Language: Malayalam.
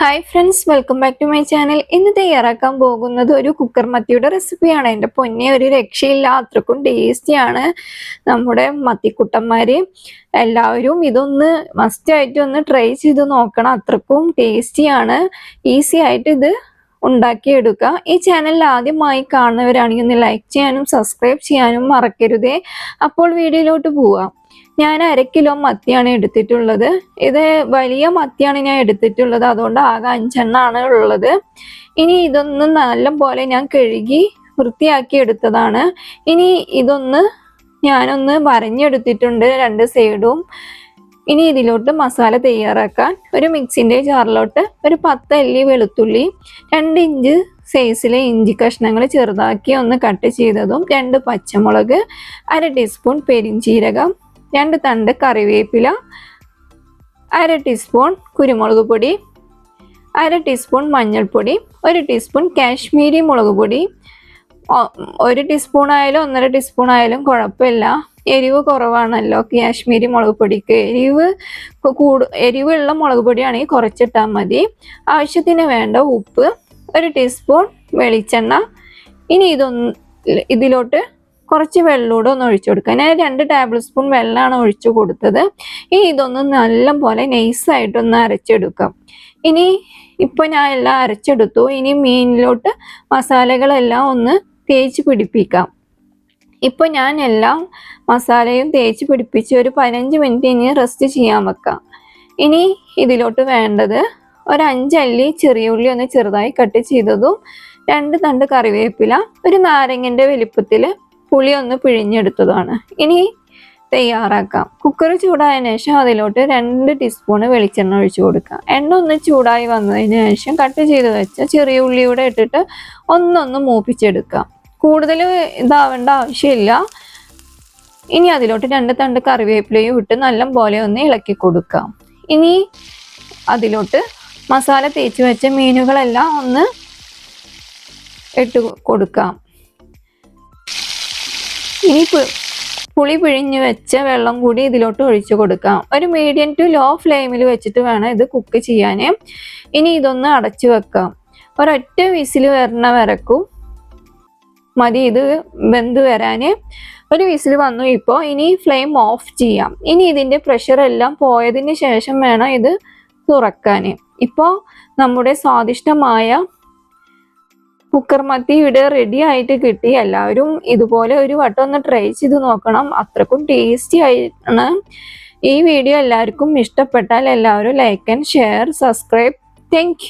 Hi friends welcome back to my channel ഇന്ന് തയ്യാറാക്കാൻ പോകുന്നത് ഒരു കുക്കർ മത്തിയുടെ റെസിപ്പിയാണ് എന്റെ പൊന്നെ ഒരു രക്ഷയില്ല അത്രക്കും ടേസ്റ്റിയാണ് നമ്മുടെ മത്തിക്കുട്ടന്മാർ എല്ലാവരും ഇതൊന്ന് മസ്റ്റ് ആയിട്ട് ഒന്ന് ട്രൈ ചെയ്ത് നോക്കണം. അത്രക്കും ടേസ്റ്റിയാണ് ഈസി ആയിട്ട് ഇത് ഉണ്ടാക്കിയെടുക്കുക. ഈ ചാനൽ ആദ്യമായി കാണുന്നവരാണെങ്കിൽ ഒന്ന് ലൈക്ക് ചെയ്യാനും സബ്സ്ക്രൈബ് ചെയ്യാനും മറക്കരുതേ. അപ്പോൾ വീഡിയോയിലോട്ട് പോവാം. ഞാൻ അര കിലോ മത്തിയാണ് എടുത്തിട്ടുള്ളത്. ഇത് വലിയ മത്തിയാണ് ഞാൻ എടുത്തിട്ടുള്ളത്. അതുകൊണ്ട് ആകെ അഞ്ചെണ്ണാണ് ഉള്ളത്. ഇനി ഇതൊന്ന് നല്ലപോലെ ഞാൻ കഴുകി വൃത്തിയാക്കി എടുത്തതാണ്. ഇനി ഇതൊന്ന് ഞാനൊന്ന് വരഞ്ഞെടുത്തിട്ടുണ്ട് രണ്ട് സൈഡും. ഇനി ഇതിലോട്ട് മസാല തയ്യാറാക്കാൻ ഒരു മിക്സിന്റെ ജാറിലോട്ട് ഒരു പത്ത് അല്ലി വെളുത്തുള്ളി രണ്ട് ഇഞ്ച് സൈസിലെ ഇഞ്ചി കഷ്ണങ്ങൾ ചെറുതാക്കി ഒന്ന് കട്ട് ചെയ്തതും രണ്ട് പച്ചമുളക് അര ടീസ്പൂൺ പെരിഞ്ചീരകം രണ്ട് തണ്ട് കറിവേപ്പില അര ടീസ്പൂൺ കുരുമുളക് പൊടി അര ടീസ്പൂൺ മഞ്ഞൾപ്പൊടി ഒരു ടീസ്പൂൺ കാശ്മീരി മുളക് പൊടി ഒരു ടീസ്പൂൺ ആയാലും ഒന്നര ടീസ്പൂൺ ആയാലും കുഴപ്പമില്ല. എരിവ് കുറവാണല്ലോ കാശ്മീരി മുളക് പൊടിക്ക്. എരിവ് കൂടു എരിവുള്ള മുളക് പൊടിയാണെങ്കിൽ കുറച്ചിട്ടാൽ മതി. ആവശ്യത്തിന് വേണ്ട ഉപ്പ് ഒരു ടീസ്പൂൺ വെളിച്ചെണ്ണ. ഇനി ഇതൊന്ന് ഇതിലോട്ട് കുറച്ച് വെള്ളൂടെ ഒന്ന് ഒഴിച്ചു കൊടുക്കുക. ഞാൻ രണ്ട് ടേബിൾ സ്പൂൺ വെള്ളമാണ് ഒഴിച്ചു കൊടുത്തത്. ഇനി ഇതൊന്ന് നല്ല പോലെ നൈസായിട്ടൊന്ന് അരച്ചെടുക്കാം. ഇനി ഇപ്പൊ ഞാൻ എല്ലാം അരച്ചെടുത്തു. ഇനി മീനിലോട്ട് മസാലകളെല്ലാം ഒന്ന് തേച്ച് പിടിപ്പിക്കാം. ഇപ്പോൾ ഞാൻ എല്ലാം മസാലയും തേച്ച് പിടിപ്പിച്ച് ഒരു പതിനഞ്ച് മിനിറ്റ് ഇനി റെസ്റ്റ് ചെയ്യാൻ വെക്കാം. ഇനി ഇതിലോട്ട് വേണ്ടത് ഒരു അഞ്ചല്ലി ചെറിയ ഉള്ളി ഒന്ന് ചെറുതായി കട്ട് ചെയ്തതും രണ്ട് തണ്ട് കറിവേപ്പില ഒരു നാരങ്ങന്റെ വലിപ്പത്തിൽ പുളി ഒന്ന് പിഴിഞ്ഞെടുത്തതാണ്. ഇനി തയ്യാറാക്കാം. കുക്കർ ചൂടായതിനു ശേഷം അതിലോട്ട് രണ്ട് ടീസ്പൂൺ വെളിച്ചെണ്ണ ഒഴിച്ചു കൊടുക്കാം എണ്ണ ഒന്ന് ചൂടായി വന്നതിന് ശേഷം കട്ട് ചെയ്ത് വെച്ച ചെറിയ ഉള്ളിയൂടെ ഇട്ടിട്ട് ഒന്നൊന്ന് മൂപ്പിച്ചെടുക്കാം. കൂടുതൽ ഇതാവേണ്ട ആവശ്യമില്ല. ഇനി അതിലോട്ട് രണ്ട് തണ്ട് കറിവേപ്പിലയും ഇട്ട് നല്ല പോലെ ഒന്ന് ഇളക്കി കൊടുക്കാം. ഇനി അതിലോട്ട് മസാല തേച്ച് വെച്ച മീനുകളെല്ലാം ഒന്ന് ഇട്ട് കൊടുക്കാം. ഇനി പുളി പിഴിഞ്ഞ് വെച്ച വെള്ളം കൂടി ഇതിലോട്ട് ഒഴിച്ചു കൊടുക്കാം. ഒരു മീഡിയം ടു ലോ ഫ്ലെയിമിൽ വെച്ചിട്ട് വേണം ഇത് കുക്ക് ചെയ്യാൻ ഇനി ഇതൊന്ന് അടച്ചു വെക്കാം. ഒരൊറ്റ വിസിൽ വരണ വരക്കും. മതി ഇത് വെന്ത് വരാൻ ഒരു വിസിൽ വന്നു ഇപ്പോൾ ഇനി ഫ്ലെയിം ഓഫ് ചെയ്യാം. ഇനി ഇതിന്റെ പ്രഷർ എല്ലാം പോയതിന് ശേഷം വേണം ഇത് തുറക്കാൻ ഇപ്പോൾ നമ്മുടെ സ്വാദിഷ്ടമായ കുക്കർ മത്തി ഇവിടെ റെഡി ആയിട്ട് കിട്ടി. എല്ലാവരും ഇതുപോലെ ഒരു വട്ടം ഒന്ന് ട്രൈ ചെയ്ത് നോക്കണം. അത്രക്കും ടേസ്റ്റി ആയിട്ടാണ് ഈ വീഡിയോ എല്ലാവർക്കും ഇഷ്ടപ്പെട്ടാൽ എല്ലാവരും like and share subscribe thank